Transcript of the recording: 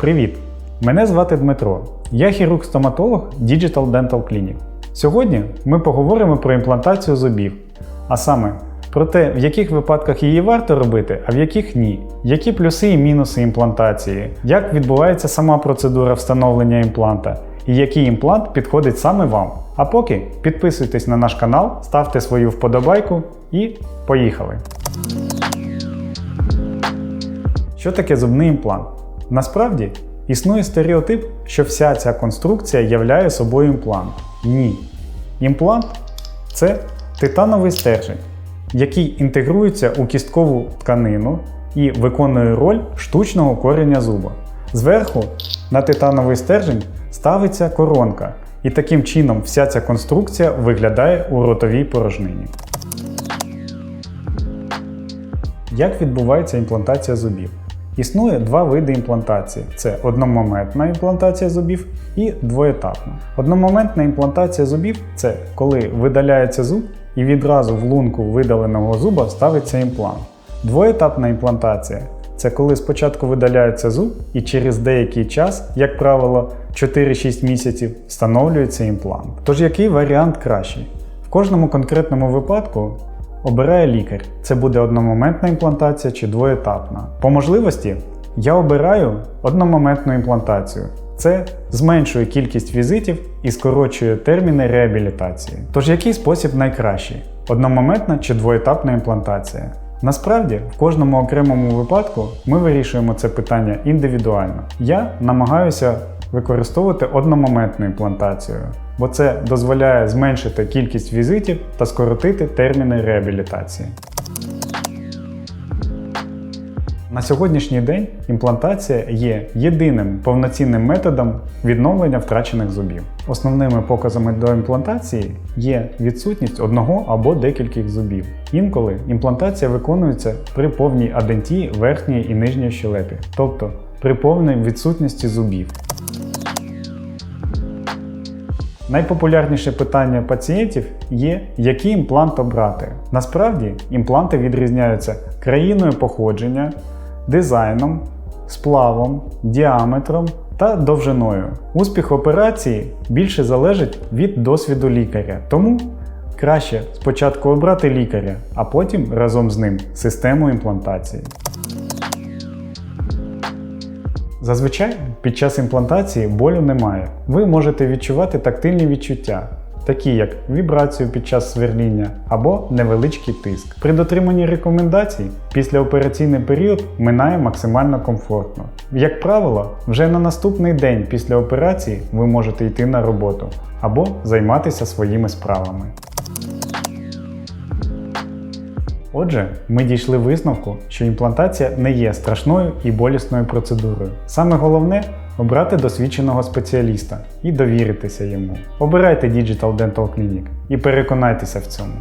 Привіт! Мене звати Дмитро. Я хірург-стоматолог Digital Dental Clinic. Сьогодні ми поговоримо про імплантацію зубів, а саме про те, в яких випадках її варто робити, а в яких ні, які плюси і мінуси імплантації, як відбувається сама процедура встановлення імпланта і який імплант підходить саме вам. А поки підписуйтесь на наш канал, ставте свою вподобайку і поїхали! Що таке зубний імплант? Насправді існує стереотип, що вся ця конструкція являє собою імплант. Ні. Імплант це титановий стержень, який інтегрується у кісткову тканину і виконує роль штучного кореня зуба. Зверху на титановий стержень ставиться коронка, і таким чином вся ця конструкція виглядає у ротовій порожнині. Як відбувається імплантація зубів? Існує два види імплантації: це одномоментна імплантація зубів і двоетапна. Одномоментна імплантація зубів це коли видаляється зуб і відразу в лунку видаленого зуба ставиться імплант. Двоетапна імплантація це коли спочатку видаляється зуб і через деякий час, як правило, 4-6 місяців, встановлюється імплант. Тож який варіант кращий? В кожному конкретному випадку обирає лікар. Це буде одномоментна імплантація чи двоетапна. По можливості я обираю одномоментну імплантацію. Це зменшує кількість візитів і скорочує терміни реабілітації. Тож який спосіб найкращий? Одномоментна чи двоетапна імплантація? Насправді, в кожному окремому випадку ми вирішуємо це питання індивідуально. Я намагаюся використовувати одномоментну імплантацію, бо це дозволяє зменшити кількість візитів та скоротити терміни реабілітації. На сьогоднішній день імплантація є єдиним повноцінним методом відновлення втрачених зубів. Основними показами до імплантації є відсутність одного або декількох зубів. Інколи імплантація виконується при повній адентії верхньої і нижньої щелепі, тобто при повній відсутності зубів. Найпопулярніше питання пацієнтів є, який імплант обрати. Насправді, імпланти відрізняються країною походження, дизайном, сплавом, діаметром та довжиною. Успіх операції більше залежить від досвіду лікаря, тому краще спочатку обрати лікаря, а потім разом з ним систему імплантації. Зазвичай під час імплантації болю немає. Ви можете відчувати тактильні відчуття, такі як вібрацію під час сверління або невеличкий тиск. При дотриманні рекомендацій післяопераційний період минає максимально комфортно. Як правило, вже на наступний день після операції ви можете йти на роботу або займатися своїми справами. Отже, ми дійшли висновку, що імплантація не є страшною і болісною процедурою. Саме головне обрати досвідченого спеціаліста і довіритися йому. Обирайте Digital Dental Clinic і переконайтеся в цьому.